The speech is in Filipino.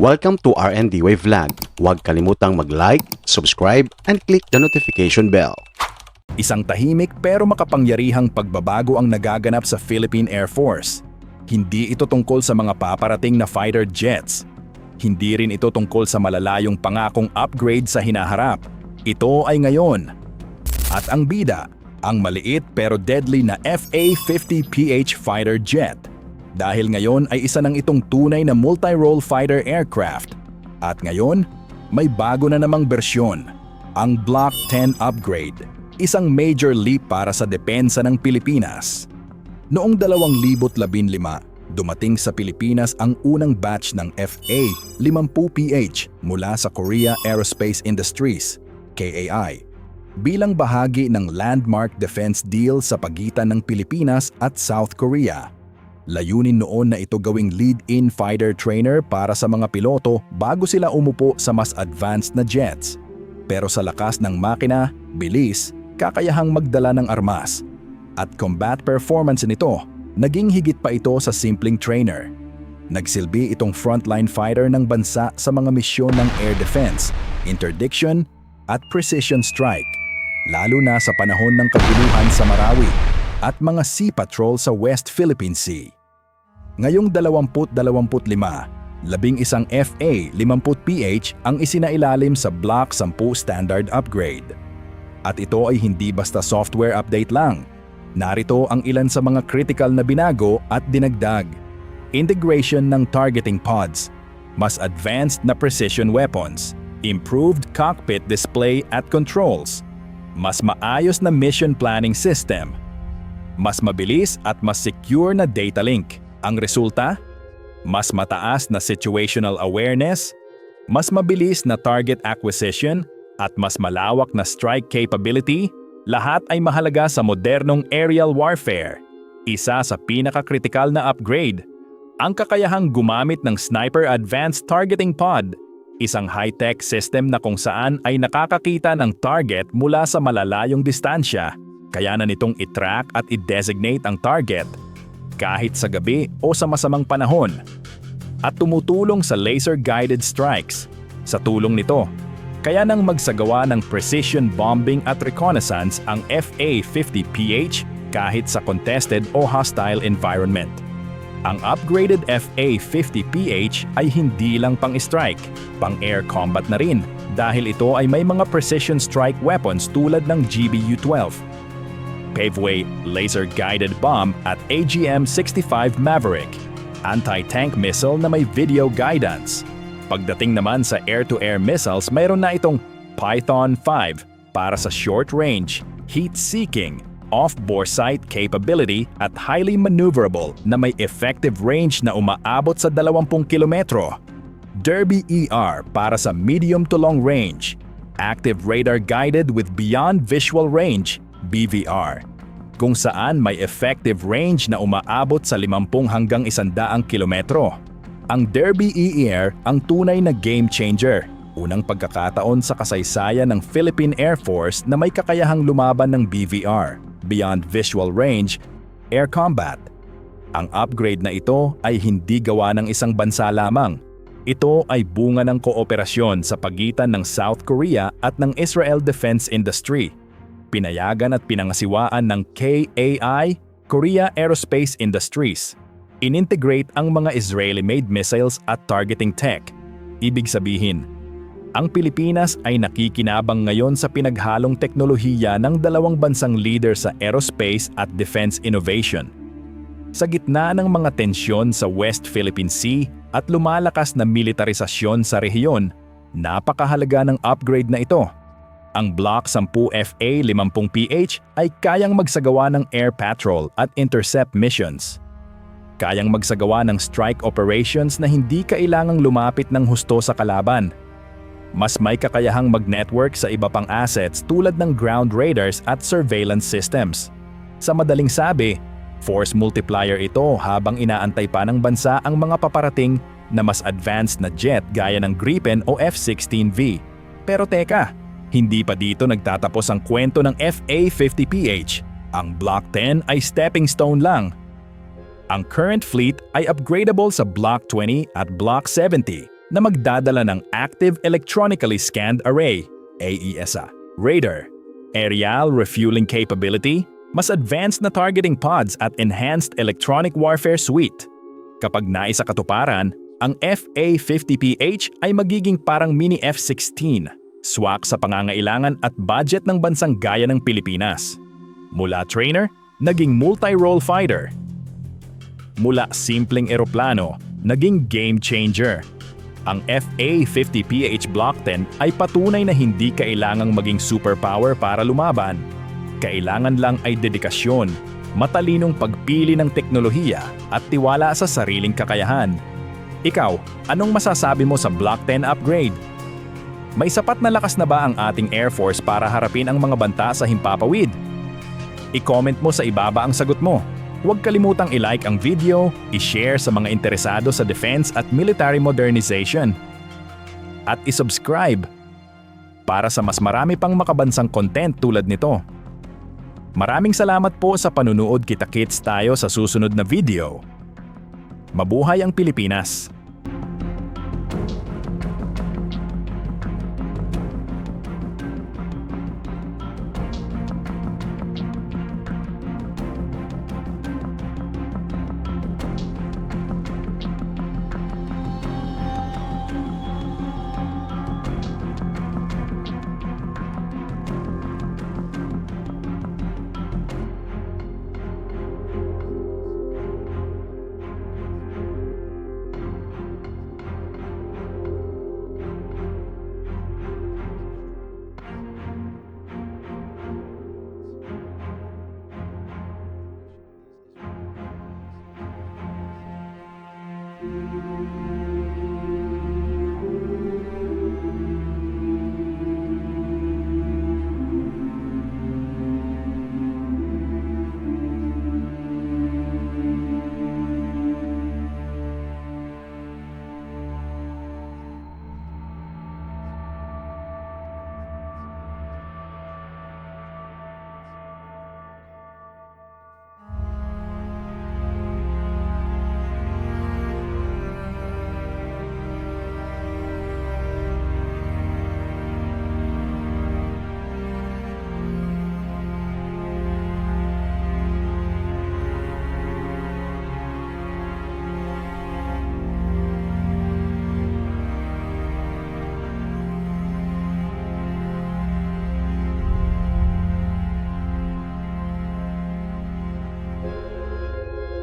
Welcome to RND Wave Vlog. Huwag kalimutang mag-like, subscribe, and click the notification bell. Isang tahimik pero makapangyarihang pagbabago ang nagaganap sa Philippine Air Force. Hindi ito tungkol sa mga paparating na fighter jets. Hindi rin ito tungkol sa malalayong pangakong upgrade sa hinaharap. Ito ay ngayon. At ang bida, ang maliit pero deadly na FA-50PH fighter jet. Dahil ngayon ay isa ng itong tunay na multi-role fighter aircraft. At ngayon, may bago na namang bersyon, ang Block 10 upgrade isang major leap para sa depensa ng Pilipinas. Noong 2015, dumating sa Pilipinas ang unang batch ng FA-50PH mula sa Korea Aerospace Industries, KAI, bilang bahagi ng landmark defense deal sa pagitan ng Pilipinas at South Korea. Layunin noon na ito gawing lead-in fighter trainer para sa mga piloto bago sila umupo sa mas advanced na jets. Pero sa lakas ng makina, bilis, kakayahang magdala ng armas. At combat performance nito, naging higit pa ito sa simpleng trainer. Nagsilbi itong frontline fighter ng bansa sa mga misyon ng air defense, interdiction, at precision strike. Lalo na sa panahon ng kaguluhan sa Marawi at mga sea patrol sa West Philippine Sea. Ngayong 2025, labing isang FA-50PH ang isinailalim sa Block 10 Standard Upgrade. At ito ay hindi basta software update lang. Narito ang ilan sa mga critical na binago at dinagdag. Integration ng targeting pods, mas advanced na precision weapons, improved cockpit display at controls, mas maayos na mission planning system, mas mabilis at mas secure na data link. Ang resulta? Mas mataas na situational awareness, mas mabilis na target acquisition, at mas malawak na strike capability, lahat ay mahalaga sa modernong aerial warfare. Isa sa pinakakritikal na upgrade, ang kakayahang gumamit ng Sniper Advanced Targeting Pod, isang high-tech system na kung saan ay nakakakita ng target mula sa malalayong distansya, kaya na nitong i-track at i-designate ang target kahit sa gabi o sa masamang panahon at tumutulong sa laser-guided strikes. Sa tulong nito, kaya nang magsagawa ng precision bombing at reconnaissance ang FA-50PH kahit sa contested o hostile environment. Ang upgraded FA-50PH ay hindi lang pang-strike, pang-air combat na rin dahil ito ay may mga precision strike weapons tulad ng GBU-12, Paveway laser-guided bomb at AGM-65 Maverick, anti-tank missile na may video guidance. Pagdating naman sa air-to-air missiles, mayroon na itong Python 5 para sa short-range, heat-seeking, off-bore sight capability at highly maneuverable na may effective range na umaabot sa 20 kilometro. Derby ER para sa medium to long range, active radar guided with beyond visual range BVR, kung saan may effective range na umaabot sa 50 hanggang 100 kilometro. Ang Derby EER ang tunay na game changer, unang pagkakataon sa kasaysayan ng Philippine Air Force na may kakayahang lumaban ng BVR, Beyond Visual Range, Air Combat. Ang upgrade na ito ay hindi gawa ng isang bansa lamang. Ito ay bunga ng kooperasyon sa pagitan ng South Korea at ng Israel Defense Industry pinayagan at pinangasiwaan ng KAI, Korea Aerospace Industries. Inintegrate ang mga Israeli-made missiles at targeting tech. Ibig sabihin, ang Pilipinas ay nakikinabang ngayon sa pinaghalong teknolohiya ng dalawang bansang leader sa aerospace at defense innovation. Sa gitna ng mga tensyon sa West Philippine Sea at lumalakas na militarisasyon sa rehiyon, napakahalaga ng upgrade na ito ang Block 10 FA-50PH ay kayang magsagawa ng air patrol at intercept missions. Kayang magsagawa ng strike operations na hindi kailangang lumapit ng husto sa kalaban. Mas may kakayahang mag-network sa iba pang assets tulad ng ground radars at surveillance systems. Sa madaling sabi, force multiplier ito habang inaantay pa ng bansa ang mga paparating na mas advanced na jet gaya ng Gripen o F-16V. Pero teka, hindi pa dito nagtatapos ang kwento ng FA-50PH. Ang Block 10 ay stepping stone lang. Ang current fleet ay upgradable sa Block 20 at Block 70 na magdadala ng Active Electronically Scanned Array, AESA, radar, aerial refueling capability, mas advanced na targeting pods at enhanced electronic warfare suite. Kapag naisa katuparan, ang FA-50PH ay magiging parang mini F-16, swak sa pangangailangan at budget ng bansang gaya ng Pilipinas. Mula trainer, naging multi-role fighter. Mula simpleng eroplano, naging game changer. Ang FA-50PH Block 10 ay patunay na hindi kailangang maging superpower para lumaban. Kailangan lang ay dedikasyon, matalinong pagpili ng teknolohiya at tiwala sa sariling kakayahan. Ikaw, anong masasabi mo sa Block 10 upgrade? May sapat na lakas na ba ang ating Air Force para harapin ang mga banta sa himpapawid? I-comment mo sa ibaba ang sagot mo. Huwag kalimutang i-like ang video, i-share sa mga interesado sa defense at military modernization. At i-subscribe para sa mas marami pang makabansang content tulad nito. Maraming salamat po sa panunood kita-kits tayo sa susunod na video. Mabuhay ang Pilipinas!